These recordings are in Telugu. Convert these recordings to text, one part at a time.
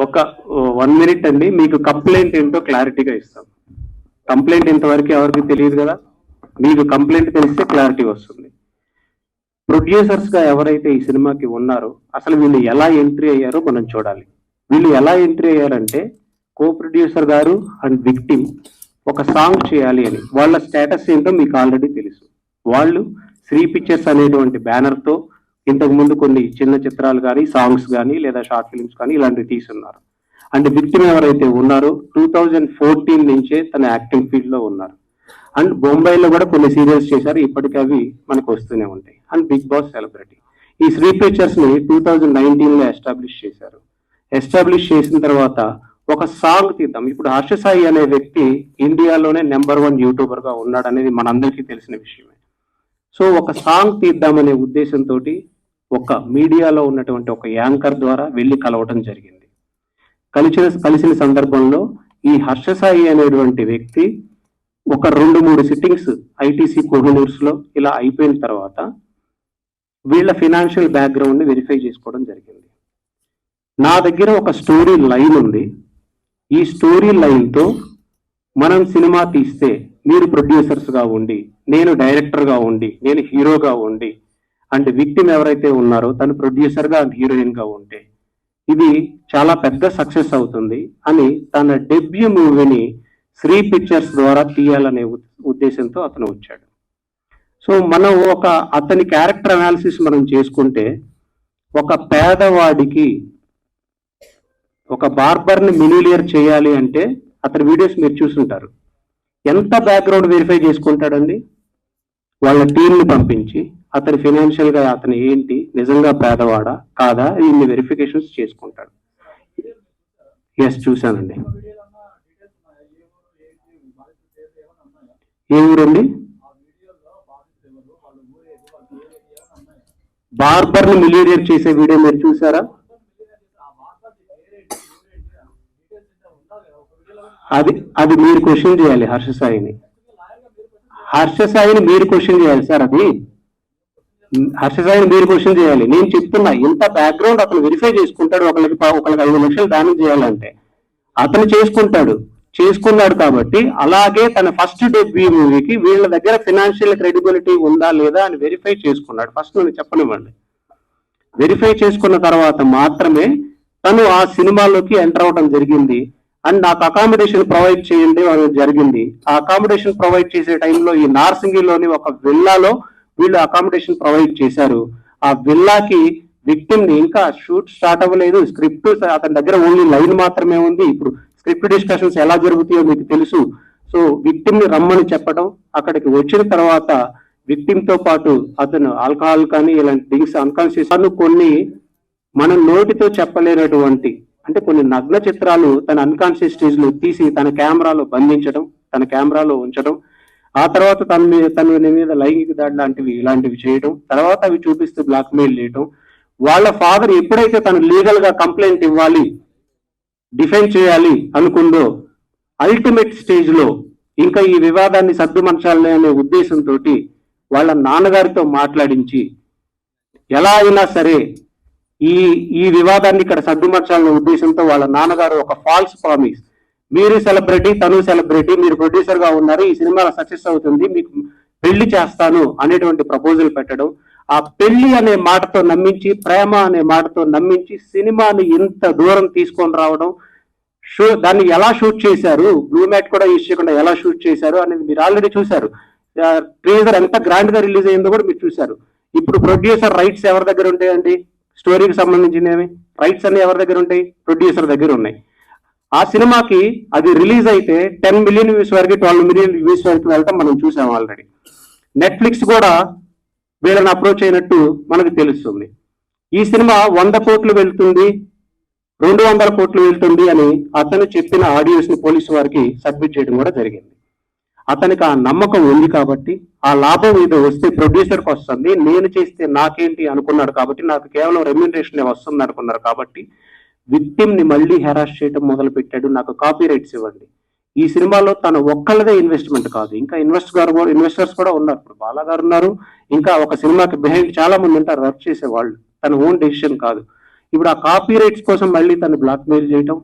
ఒక వన్ మినిట్ అండి. మీకు కంప్లైంట్ ఏంటో క్లారిటీగా ఇస్తాం. కంప్లైంట్ ఇంతవరకు ఎవరికి తెలియదు కదా? మీకు కంప్లైంట్ తెలిస్తే క్లారిటీ వస్తుంది. ప్రొడ్యూసర్స్గా ఎవరైతే ఈ సినిమాకి ఉన్నారో అసలు వీళ్ళు ఎలా ఎంట్రీ అయ్యారో మనం చూడాలి. వీళ్ళు ఎలా ఎంట్రీ అయ్యారంటే కో ప్రొడ్యూసర్ గారు అండ్ విక్టిమ్ ఒక సాంగ్ చేయాలి అని. వాళ్ళ స్టేటస్ ఏంటో మీకు ఆల్రెడీ తెలుసు. వాళ్ళు శ్రీ పిక్చర్స్ అనేటువంటి బ్యానర్తో ఇంతకు ముందు కొన్ని చిన్న చిత్రాలు కానీ సాంగ్స్ కానీ లేదా షార్ట్ ఫిల్మ్స్ కానీ ఇలాంటివి తీసున్నారు అండ్ విక్టిమ్ ఎవరైతే ఉన్నారో టూ థౌజండ్ ఫోర్టీన్ నుంచే తన యాక్టింగ్ ఫీల్డ్లో ఉన్నారు. అండ్ బొంబాయిలో కూడా కొన్ని సీరియల్స్ చేశారు ఇప్పటికీ అవి మనకు వస్తూనే ఉంటాయి. అండ్ బిగ్ బాస్ సెలబ్రిటీ ఈ శ్రీ పిక్చర్స్ని టూ థౌజండ్ నైన్టీన్లో ఎస్టాబ్లిష్ చేశారు. ఎస్టాబ్లిష్ చేసిన తర్వాత ఒక సాంగ్ తీద్దాం. ఇప్పుడు హర్ష సాయి అనే వ్యక్తి ఇండియాలోనే నెంబర్ వన్ యూట్యూబర్గా ఉన్నాడు అనేది మనందరికీ తెలిసిన విషయమే. సో ఒక సాంగ్ తీద్దామనే ఉద్దేశంతో ఒక మీడియాలో ఉన్నటువంటి ఒక యాంకర్ ద్వారా వెళ్ళి కలవటం జరిగింది. కలిసిన కలిసిన సందర్భంలో ఈ హర్ష సాయి అనేటువంటి వ్యక్తి ఒక రెండు మూడు సిట్టింగ్స్ ఐటీసీ కోహినూర్స్లో ఇలా అయిపోయిన తర్వాత వీళ్ళ ఫినాన్షియల్ బ్యాక్గ్రౌండ్ని వెరిఫై చేసుకోవడం జరిగింది. నా దగ్గర ఒక స్టోరీ లైన్ ఉంది. ఈ స్టోరీ లైన్తో మనం సినిమా తీస్తే మీరు ప్రొడ్యూసర్స్గా ఉండి నేను డైరెక్టర్గా ఉండి నేను హీరోగా ఉండి అండ్ విక్టిమ్ ఎవరైతే ఉన్నారో తను ప్రొడ్యూసర్గా హీరోయిన్గా ఉంటే ఇది చాలా పెద్ద సక్సెస్ అవుతుంది అని తన డెబ్యూ మూవీని శ్రీ పిక్చర్స్ ద్వారా తీయాలనే ఉద్దేశంతో అతను వచ్చాడు. సో మనం ఒక అతని క్యారెక్టర్ అనాలిసిస్ మనం చేసుకుంటే ఒక పేదవాడికి ఒక బార్బర్ని మినిలియర్ చేయాలి అంటే అతని వీడియోస్ మీరు చూసుంటారు. ఎంత బ్యాక్గ్రౌండ్ వెరిఫై చేసుకుంటాడండి? వాళ్ళ టీంని పంపించి అతని ఫినాన్షియల్గా అతను ఏంటి? నిజంగా పేదవాడా? కాదా? ఇన్ని వెరిఫికేషన్స్ చేసుకుంటాడు. ఎస్ చూశానండి. ఏ ఊరండి? బార్బర్ని మిలీనియర్ చేసే వీడియో మీరు చూసారా అది అది మీరు క్వశ్చన్ చేయాలి హర్ష సాయిని. హర్ష సాయిని మీరు క్వశ్చన్ చేయాలి సార్ అది. హర్ష సాయిని మీరు క్వశ్చన్ చేయాలి. నేను చెప్తున్నా ఇంత బ్యాక్గ్రౌండ్ అతను వెరిఫై చేసుకుంటాడు ఒకరికి ఒకరికి ఐదు లక్షలు డామేజ్ చేయాలంటే. అతను చేసుకుంటాడు చేసుకున్నాడు కాబట్టి అలాగే తన ఫస్ట్ డెబ్యూ మూవీకి వీళ్ళ దగ్గర ఫినాన్షియల్ క్రెడిబిలిటీ ఉందా లేదా అని వెరిఫై చేసుకున్నాడు. ఫస్ట్ నేను చెప్పనివ్వండి. వెరిఫై చేసుకున్న తర్వాత మాత్రమే తను ఆ సినిమాలోకి ఎంటర్ అవడం జరిగింది. అండ్ నాకు అకామిడేషన్ ప్రొవైడ్ చేయండి జరిగింది. ఆ అకామిడేషన్ ప్రొవైడ్ చేసే టైంలో ఈ నార్సింగిలోని ఒక విల్లాలో వీళ్ళు అకామిడేషన్ ప్రొవైడ్ చేశారు. ఆ విల్లాకి విక్టిమ్ని ఇంకా షూట్ స్టార్ట్ అవ్వలేదు. స్క్రిప్ట్ అతని దగ్గర ఓన్లీ లైన్ మాత్రమే ఉంది. ఇప్పుడు స్క్రిప్ట్ డిస్కషన్స్ ఎలా జరుగుతాయో మీకు తెలుసు. సో విక్టిమ్ని రమ్మని చెప్పడం అక్కడికి వచ్చిన తర్వాత విక్టిమ్తో పాటు అతను ఆల్కహాల్ కానీ ఇలాంటి థింగ్స్ అన్కాన్షియస్ అను కొన్ని మనం నోటితో చెప్పలేనటువంటి అంటే కొన్ని నగ్న చిత్రాలు తన అన్కాన్షియస్ స్టేజ్లో తీసి తన కెమెరాలో బంధించడం తన కెమెరాలో ఉంచడం ఆ తర్వాత తన మీద తన మీద లైంగిక దాడి లాంటివి ఇలాంటివి చేయడం తర్వాత అవి చూపిస్తూ బ్లాక్ మెయిల్ చేయడం వాళ్ళ ఫాదర్ ఎప్పుడైతే తను లీగల్గా కంప్లైంట్ ఇవ్వాలి డిఫెండ్ చేయాలి అనుకుందో అల్టిమేట్ స్టేజ్లో ఇంకా ఈ వివాదాన్ని సర్దుమర్చాలి అనే ఉద్దేశంతో వాళ్ళ నాన్నగారితో మాట్లాడించి ఎలా అయినా సరే ఈ ఈ వివాదాన్ని ఇక్కడ సర్దుమర్చాలనే ఉద్దేశంతో వాళ్ళ నాన్నగారు ఒక ఫాల్స్ ప్రామిస్ మీరు సెలబ్రిటీ తను సెలబ్రిటీ మీరు ప్రొడ్యూసర్గా ఉన్నారు ఈ సినిమా సక్సెస్ అవుతుంది మీకు పెళ్ళి చేస్తాను అనేటువంటి ప్రపోజల్ పెట్టడం ఆ పెళ్ళి అనే మాటతో నమ్మించి ప్రేమ అనే మాటతో నమ్మించి సినిమాని ఇంత దూరం తీసుకొని రావడం షూ దాన్ని ఎలా షూట్ చేశారు బ్లూ మ్యాట్ కూడా యూజ్ చేయకుండా ఎలా షూట్ చేశారు అనేది మీరు ఆల్రెడీ చూశారు. ట్రేజర్ ఎంత గ్రాండ్గా రిలీజ్ అయిందో కూడా మీరు చూశారు. ఇప్పుడు ప్రొడ్యూసర్ రైట్స్ ఎవరి దగ్గర ఉంటాయండి? స్టోరీకి సంబంధించినవి. రైట్స్ అన్ని ఎవరి దగ్గర ఉంటాయి? ప్రొడ్యూసర్ దగ్గర ఉన్నాయి. ఆ సినిమాకి అది రిలీజ్ అయితే టెన్ మిలియన్ వ్యూస్ వరకు ట్వెల్వ్ మిలియన్ వ్యూస్ వరకు వెళ్ళటం మనం చూసాం ఆల్రెడీ. నెట్ఫ్లిక్స్ కూడా వీళ్ళని అప్రోచ్ అయినట్టు మనకు తెలుస్తుంది. ఈ సినిమా వంద కోట్లు వెళ్తుంది రెండు వందల కోట్లు వెళ్తుంది అని అతను చెప్పిన ఆడియోస్ని పోలీసు వారికి సబ్మిట్ చేయడం కూడా జరిగింది. అతనికి ఆ నమ్మకం ఉంది కాబట్టి ఆ లాభం ఏదో వస్తే ప్రొడ్యూసర్కి వస్తుంది నేను చేస్తే నాకేంటి అనుకున్నాడు కాబట్టి నాకు కేవలం రెమ్యూనరేషన్ వస్తుంది అనుకున్నారు కాబట్టి విక్టిమ్ని మళ్ళీ హెరాస్ చేయడం మొదలు పెట్టాడు నాకు కాపీ రైట్స్ ఇవ్వండి. ఈ సినిమాలో తన ఒక్కళ్ళదే ఇన్వెస్ట్మెంట్ కాదు. ఇంకా ఇన్వెస్ట్ గారు కూడా ఇన్వెస్టర్స్ కూడా ఉన్నారు. ఇప్పుడు బాలా గారు ఉన్నారు. ఇంకా ఒక సినిమాకి బిహైండ్ చాలా మంది ఉంటారు. వర్క్ చేసే వాళ్ళు. తన ఓన్ డెసిషన్ కాదు. ఇప్పుడు ఆ కాపీ రైట్స్ కోసం మళ్ళీ తను బ్లాక్మెయిల్ చేయటం.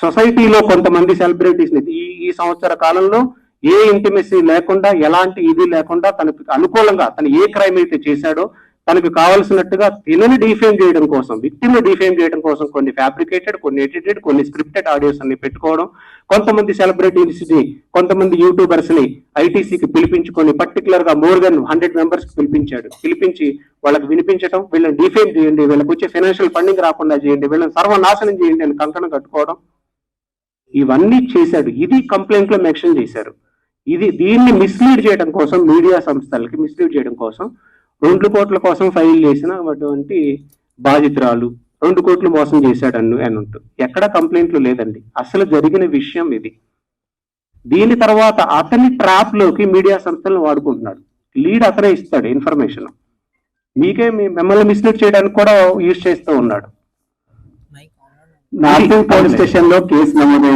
సొసైటీలో కొంతమంది సెలబ్రిటీస్ ఈ ఈ సంవత్సర కాలంలో ఏ ఇంటిమెసీ లేకుండా ఎలాంటి ఇది లేకుండా తనకు అనుకూలంగా తను ఏ క్రైమ్ అయితే చేశాడో తనకు కావలసినట్టుగా తినని డిఫేమ్ చేయడం కోసం విక్టిమ్ డిఫేమ్ చేయడం కోసం కొన్ని ఫ్యాబ్రికేటెడ్ కొన్ని ఎడిటెడ్ కొన్ని స్క్రిప్టెడ్ ఆడియోస్ అన్ని పెట్టుకోవడం కొంతమంది సెలబ్రిటీస్ని కొంతమంది యూట్యూబర్స్ని ఐటీసీకి పిలిపించుకొని పర్టికులర్గా మోర్ దెన్ హండ్రెడ్ మెంబర్స్కి పిలిపించాడు. పిలిపించి వాళ్ళకి వినిపించడం వీళ్ళని డిఫేమ్ చేయండి వీళ్ళకి వచ్చే ఫైనాన్షియల్ ఫండింగ్ రాకుండా చేయండి వీళ్ళని సర్వనాశనం చేయండి అని కంకణం కట్టుకోవడం. ఇవన్నీ చేశాడు. ఇది కంప్లైంట్లో మెన్షన్ చేశారు. ఇది దీన్ని మిస్లీడ్ చేయడం కోసం మీడియా సంస్థలకి మిస్లీడ్ చేయడం కోసం రెండు కోట్ల కోసం ఫైల్ చేసిన అటువంటి బాధితురాలు రెండు కోట్లు మోసం చేశాడు అన్ను అని ఉంటుంది ఎక్కడ కంప్లైంట్లు లేదండి. అసలు జరిగిన విషయం ఇది. దీని తర్వాత అతని ట్రాప్లోకి మీడియా సంస్థలను వాడుకుంటున్నాడు. లీడ్ అతనే ఇస్తాడు ఇన్ఫర్మేషన్. మీకే మీ- మిమ్మల్ని మిస్లీడ్ చేయడానికి కూడా యూజ్ చేస్తూ ఉన్నాడు. నార్సింగ్ పోలీస్ స్టేషన్లో కేసు నమోదైంది.